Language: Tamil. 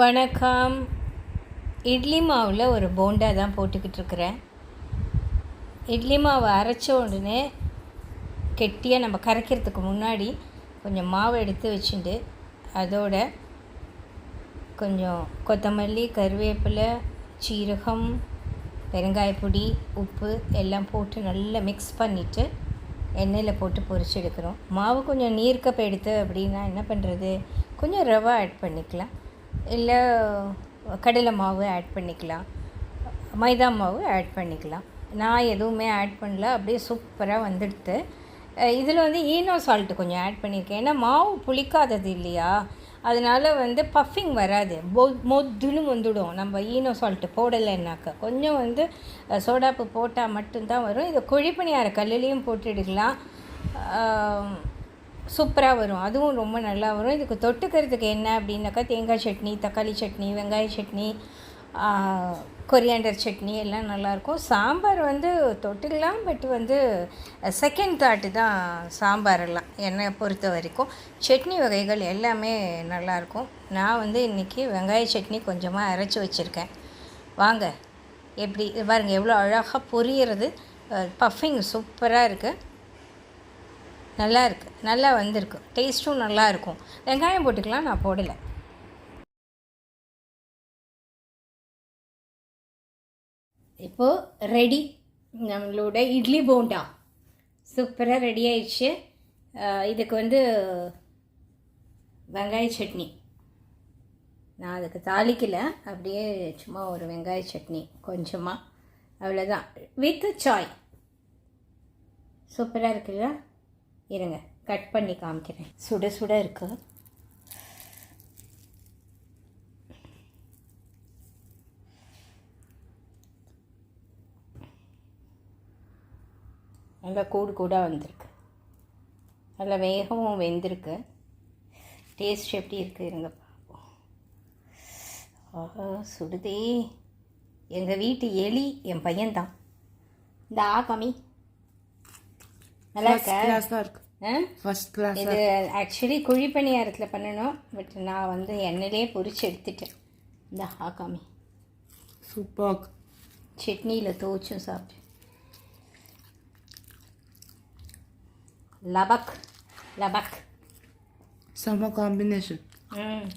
வணக்கம். இட்லி மாவில் ஒரு போண்டா தான் போட்டுக்கிட்டு இருக்கிறேன். இட்லி மாவை அரைச்ச உடனே கெட்டியாக நம்ம கரைக்கிறதுக்கு முன்னாடி கொஞ்சம் மாவு எடுத்து வச்சுட்டு அதோட கொஞ்சம் கொத்தமல்லி கருவேப்பிலை சீரகம் பெருங்காயப்பொடி உப்பு எல்லாம் போட்டு நல்லா மிக்ஸ் பண்ணிவிட்டு எண்ணெயில் போட்டு பொரிச்சு எடுக்கிறோம். மாவு கொஞ்சம் நீர்க்கப் எடுத்து அப்படின்னா என்ன பண்ணுறது கொஞ்சம் ரவை ஆட் பண்ணிக்கலாம். இல்லை கடலை மாவு ஆட் பண்ணிக்கலாம். மைதா மாவு ஆட் பண்ணிக்கலாம். நான் எதுவுமே ஆட் பண்ணல. அப்படியே சூப்பராக வந்துடுது இதில் வந்து ஈனோ சால்ட்டு கொஞ்சம் ஆட் பண்ணியிருக்கேன். ஏன்னா மாவு புளிக்காதது இல்லையா? அதனால் வந்து பஃபிங் வராது. பொ மொத்துன்னு வந்துடும். நம்ம ஈனோ சால்ட்டு போடலைன்னாக்க. கொஞ்சம் வந்து சோடாப்பு போட்டால் மட்டும்தான் வரும். இதை குழிப்பணியார கல்லுலேயும் போட்டுடுக்கலாம் சூப்பராக வரும். அதுவும் ரொம்ப நல்லா வரும். இதுக்கு தொட்டுக்கிறதுக்கு என்ன அப்படின்னாக்கா தேங்காய் சட்னி தக்காளி சட்னி வெங்காய சட்னி கொரியாண்டர் சட்னி எல்லாம் நல்லாயிருக்கும் சாம்பார் வந்து தொட்டுக்கலாம் பட் வந்து செகண்ட் தாட்டு தான் சாம்பாரெல்லாம் என்னை பொறுத்த வரைக்கும். சட்னி வகைகள் எல்லாமே நல்லாயிருக்கும் நான் வந்து இன்றைக்கி வெங்காய சட்னி கொஞ்சமாக அரைச்சி வச்சுருக்கேன். வாங்க எப்படி பாருங்கள் எவ்வளோ அழகாக பொரியறது. பஃபிங் சூப்பராக இருக்குது நல்லா இருக்குது நல்லா வந்திருக்கு. டேஸ்ட்டும் நல்லா இருக்கும் வெங்காயம் போட்டுக்கலாம் நான் போடலை. இப்போது ரெடி. நம்மளோட இட்லி போண்டா. சூப்பராக ரெடி ஆயிடுச்சு. இதுக்கு வந்து வெங்காய சட்னி. நான் அதுக்கு தாளிக்கல. அப்படியே சும்மா ஒரு வெங்காய சட்னி கொஞ்சமாக அவ்வளோதான் வித் சாய் சூப்பராக இருக்குல்ல? இருங்க கட் பண்ணி காமிக்கிறேன். சுட சுட இருக்கு. நல்லா கூடு கூடாக வந்திருக்கு. நல்லா வேகமும் வெந்திருக்கு. டேஸ்ட் எப்படி இருக்குது இருங்க பார்ப்போம் ஆஹா சுடுதே. எங்கள் வீட்டு எலி என் பையன்தான். இந்த ஆ கம்மி நல்லா இருக்கா? கிளாஸாக இருக்கு. ஆ? ஃபர்ஸ்ட் கிளாஸ் இது ஆக்சுவலி குழிப்பணியாரத்தில் பண்ணணும். பட் நான் வந்து எண்ணெயிலே பொரிச்சு எடுத்துட்டேன். இந்த ஹாக்காமி சூப்பர் சட்னியில் துவச்சும் சாப்பிட்டேன். லபக் லபக். செம்ம காம்பினேஷன் ம்.